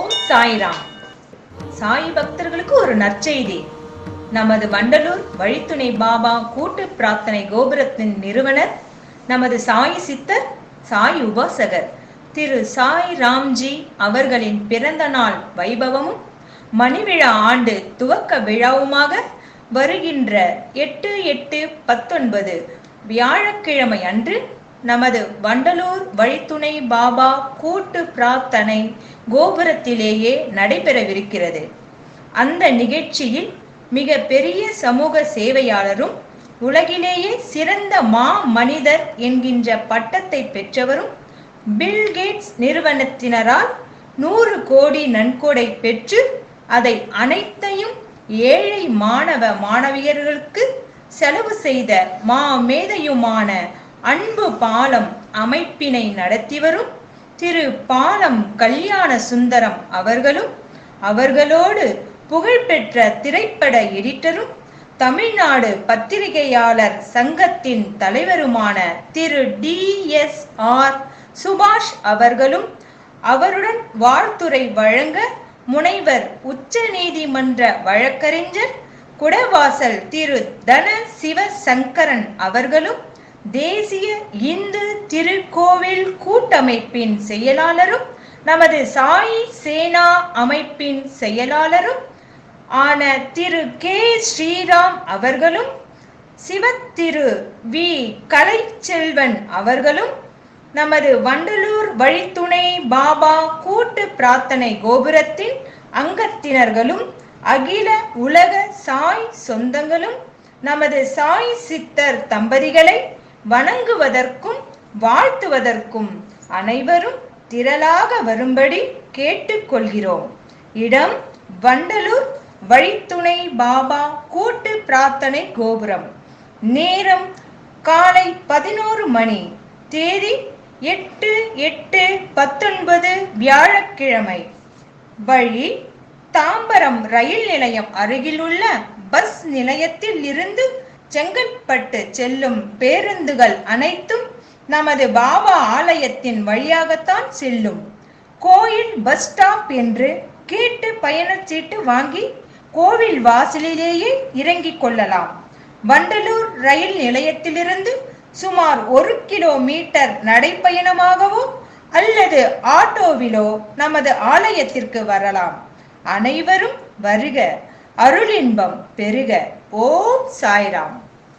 ஓம் சாய்ராம். சாய் பக்தர்களுக்கு ஒரு நற்செய்தி. நமது வண்டலூர் வழித்துணை பாபா கூட்டு பிரார்த்தனை கோபுரத்தின் நிறுவனர் நமது சாய் சித்தர் சாய் உபாசகர் திரு சாய் ராம்ஜி அவர்களின் பிறந்த நாள் வைபவமும் மணிவிழா ஆண்டு துவக்க விழாவுமாக வருகின்ற எட்டு எட்டு பத்தொன்பது வியாழக்கிழமை அன்று நமது வண்டலூர் வழித்துணை பாபா கூட்டு பிரார்த்தனை கோபுரத்திலேயே நடைபெறவிருக்கிறது. அந்த நிகழ்ச்சியில் மிக பெரிய சமூக சேவையாளரும் உலகிலேயே சிறந்த மா மனிதர் என்கின்ற பட்டத்தை பெற்றவரும் பில் கேட்ஸ் நிறுவனத்தினரால் நூறு கோடி நன்கொடை பெற்று அதை அனைத்தையும் ஏழை மாணவ மாணவியர்களுக்கு செலவு செய்த மா மேதையுமான அன்பு பாலம் அமைப்பினை நடத்தி வரும் திரு பாலம் கல்யாண சுந்தரம் அவர்களும் அவர்களோடு புகழ்பெற்ற திரைப்பட எடிட்டரும் தமிழ்நாடு பத்திரிகையாளர் சங்கத்தின் தலைவருமான Thiru T S R Subash அவர்களும் அவருடன் வாழ்த்துரை வழங்க முனைவர் உச்ச நீதிமன்ற வழக்கறிஞர் குடவாசல் திரு தன சிவசங்கரன் அவர்களும் தேசிய இந்து திருக்கோவில் கூட்டமைப்பின் செயலாளரும் நமது சாய் சேனா அமைப்பின் செயலாளரும் ஆன திரு கே. ஸ்ரீராம் அவர்களும் சிவத்திரு வி. கலைச்செல்வன் அவர்களும் நமது வண்டலூர் வழித்துணை பாபா கூட்டு பிரார்த்தனை கோபுரத்தின் அங்கத்தினர்களும் அகில உலக சாய் சொந்தங்களும் நமது சாய் சித்தர் தம்பதிகளை வணங்குவதற்கும் வாழ்த்துவதற்கும் அனைவரும் திரளாக வரும்படி கேட்டுக்கொள்கிறோம். இடம் வண்டலூர் வழித்துணை பாபா கூட்டு பிரார்த்தனை கோபுரம். நேரம் காலை பதினோரு மணி. தேதி எட்டு எட்டு பத்தொன்பது வியாழக்கிழமை. வழி தாம்பரம் ரயில் நிலையம் அருகிலுள்ள பஸ் நிலையத்தில் இருந்து செங்கல்பட்டு செல்லும் பேருந்துகள் அனைத்தும் நமது பாபா ஆலயத்தின் வழியாகத்தான் செல்லும். கோயில் பஸ் ஸ்டாப் என்று கேட்டு பயணச்சீட்டு வாங்கி கோவில் வாசலிலேயே இறங்கிக் கொள்ளலாம். வண்டலூர் ரயில் நிலையத்திலிருந்து சுமார் ஒரு கிலோமீட்டர் நடைப்பயணமாகவோ அல்லது ஆட்டோவிலோ நமது ஆலயத்திற்கு வரலாம். அனைவரும் வருக. அருளின்பம் பெருக. ஓம் சாய்ராம்.